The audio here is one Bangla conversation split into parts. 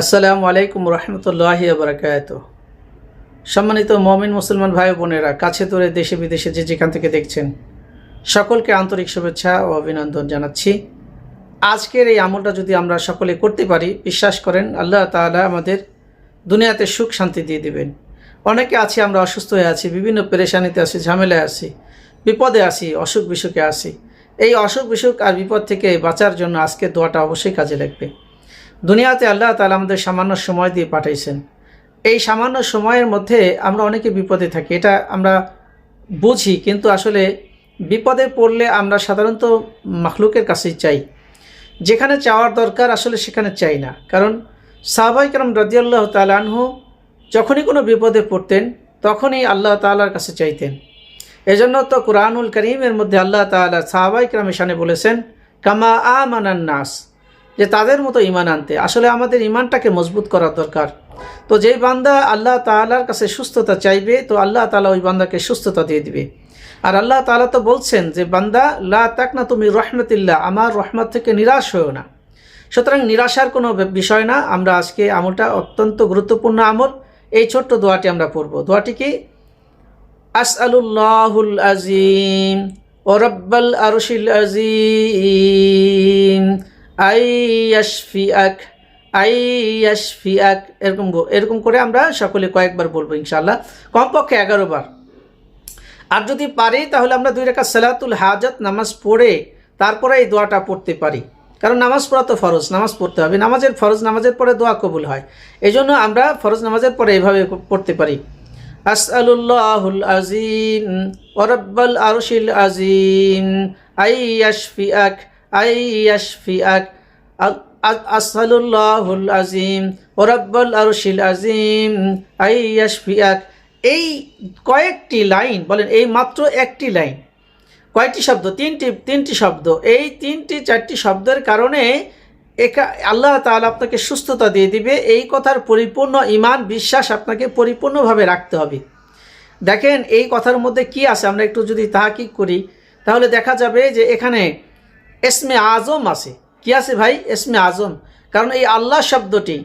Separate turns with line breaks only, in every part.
আসসালামু আলাইকুম রহমতুল্লাহ বরকাত সম্মানিত মমিন মুসলমান ভাই বোনেরা, কাছে দূরে দেশে বিদেশে যে যেখান থেকে দেখছেন, সকলকে আন্তরিক শুভেচ্ছা ও অভিনন্দন জানাচ্ছি। আজকের এই আমলটা যদি আমরা সকলে করতে পারি, বিশ্বাস করেন, আল্লাহ তাআলা আমাদের দুনিয়াতে সুখ শান্তি দিয়ে দিবেন। অনেকে আছি, আমরা অসুস্থ হয়ে আছি, বিভিন্ন পেরেশানিতে আছি, ঝামেলায় আছি, বিপদে আছি অসুখ বিসুখে আছি। এই অসুখ বিসুখ আর বিপদ থেকে বাঁচার জন্য আজকে দোয়াটা অবশ্যই কাজে লাগবে। দুনিয়াতে আল্লাহ তালা আমাদের সামান্য সময় দিয়ে পাঠাইছেন। এই সামান্য সময়ের মধ্যে আমরা অনেকে বিপদে থাকি, এটা আমরা বুঝি, কিন্তু আসলে বিপদে পড়লে আমরা সাধারণত মাখলুকের কাছেই চাই। যেখানে চাওয়ার দরকার আসলে সেখানে চাই না। কারণ সাহাবাই কালাম রদিয়াল্লাহ তালানহু যখনই কোনো বিপদে পড়তেন, তখনই আল্লাহ তালার কাছে চাইতেন। এজন্য তো কোরআনুল করিমের মধ্যে আল্লাহ তালা সাহাবাই কালাম ইসানে বলেছেন, কামা আ নাস। যে তাদের মতো ইমান আনতে। আসলে আমাদের ইমানটাকে মজবুত করার দরকার। তো যেই বান্দা আল্লাহ তালার কাছে সুস্থতা চাইবে, তো আল্লাহ তালা ওই বান্দাকে সুস্থতা দিয়ে দিবে। আর আল্লাহ তালা তো বলছেন যে, বান্দা, লা তাক না তুমি রহমতিল্লাহ, আমার রহমত থেকে নিরাশ হয়েও না। সুতরাং নিরাশার কোনো বিষয় না। আমরা আজকে আমলটা অত্যন্ত গুরুত্বপূর্ণ আমল। এই ছোট্ট দোয়াটি আমরা পড়ব। দোয়াটি কি? আস আলুল্লাহুল আজিম ও রব্বাল আরশিল আজিম। আই ইয়াশফিআক, আই এরকম এরকম করে আমরা সকলে কয়েকবার বলব ইনশাল্লাহ কমপক্ষে এগারো বার। আর যদি পারি, তাহলে আমরা দুই রেখা সালাতুল হাজত, নামাজ পড়ে তারপরে এই দোয়াটা পড়তে পারি। কারণ নামাজ পড়া তো ফরজ, নামাজ পড়তে হবে। নামাজের ফরজ, নামাজের পরে দোয়া কবুল হয়। এই জন্য আমরা ফরজ নামাজের পরে এইভাবে পড়তে পারি। আসআলুল্লাহুল আজিম, ওরব্বাল আরশিল আজিম, আই ইয়াশফিআক আই আজিম আজিম এই কয়েকটি লাইন, বলেন, এই মাত্র একটি লাইন, কয়েকটি শব্দ, তিনটি তিনটি শব্দ, এই তিনটি, চারটি শব্দের কারণে একা, আল্লাহ তাআলা আপনাকে সুস্থতা দিয়ে দিবে, এই কথার পরিপূর্ণ ইমান বিশ্বাস আপনাকে পরিপূর্ণভাবে রাখতে হবে। দেখেন, এই কথার মধ্যে কি আছে? আমরা একটু যদি তাহাকিক করি, তাহলে দেখা যাবে যে এখানে এসমে আজম আছে। কি আছে ভাই? এসমে আজম। কারণ এই আল্লাহ শব্দটি,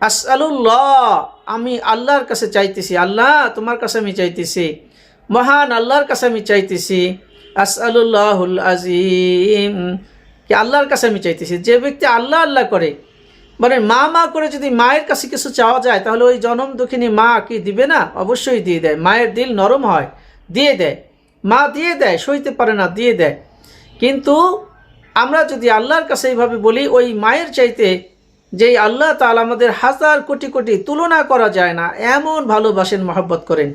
আসআলুল্লাহ, আমি আল্লাহর কাছে চাইতেছি। আল্লাহ, তোমার কাছে আমি চাইতেছি। মহান আল্লাহর কাছে আমি চাইতেছি। আসআলুল্লাহুল আজিম। কি আল্লাহর কাছে আমি চাইতেছি? যে ব্যক্তি আল্লাহ আল্লাহ করে মানে মা মা করে যদি মায়ের কাছে কিছু চাওয়া যায়, তাহলে ওই জনম দুঃখিনী মা কি দিবে না? অবশ্যই দিয়ে দেয়। মায়ের দিল নরম হয়, দিয়ে দেয়। মা দিয়ে দেয়, সইতে পারে না, দিয়ে দেয়। কিন্তু আমরা যদি আল্লাহর কাছে এইভাবে বলি, ওই মায়ের চাইতে যেই আল্লাহ তাআলা আমাদের হাজার কোটি কোটি তুলনা করা যায় না, এমন ভালোবাসেন, মহব্বত করেন।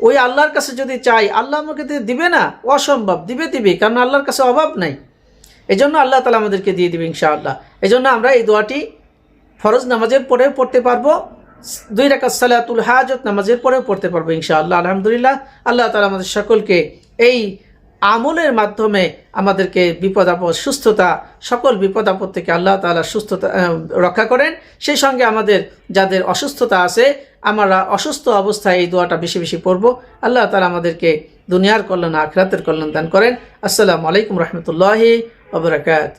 ওই আল্লাহর কাছে যদি চাই, আল্লাহ আমাকে দিবে না, অসম্ভব, দিবে দিবে, কারণ আল্লাহর কাছে অভাব নাই। এই জন্য আল্লাহ তালা আমাদেরকে দিয়ে দিবে এই জন্য আমরা এই দোয়াটি ফরজ নামাজের পরেও পড়তে পারব, দুই রাকাত সালাতুল হাজত নামাজের পরেও পড়তে পারব ইনশাআল্লাহ। আলহামদুলিল্লাহ, আল্লাহ তালা আমাদের সকলকে এই আমলের মাধ্যমে আমাদেরকে বিপদ আপদ, সুস্থতা, সকল বিপদ আপদ থেকে আল্লাহ তালা সুস্থতা রক্ষা করেন। সেই সঙ্গে আমাদের যাদের অসুস্থতা আছে, আমরা অসুস্থ অবস্থায় এই দোয়াটা বেশি বেশি পড়ব। আল্লাহ তালা আমাদেরকে দুনিয়ার কল্যাণ, আখরাতের কল্যাণ দান করেন। আসসালামু আলাইকুম রহমতুল্লাহি ওবরাকাত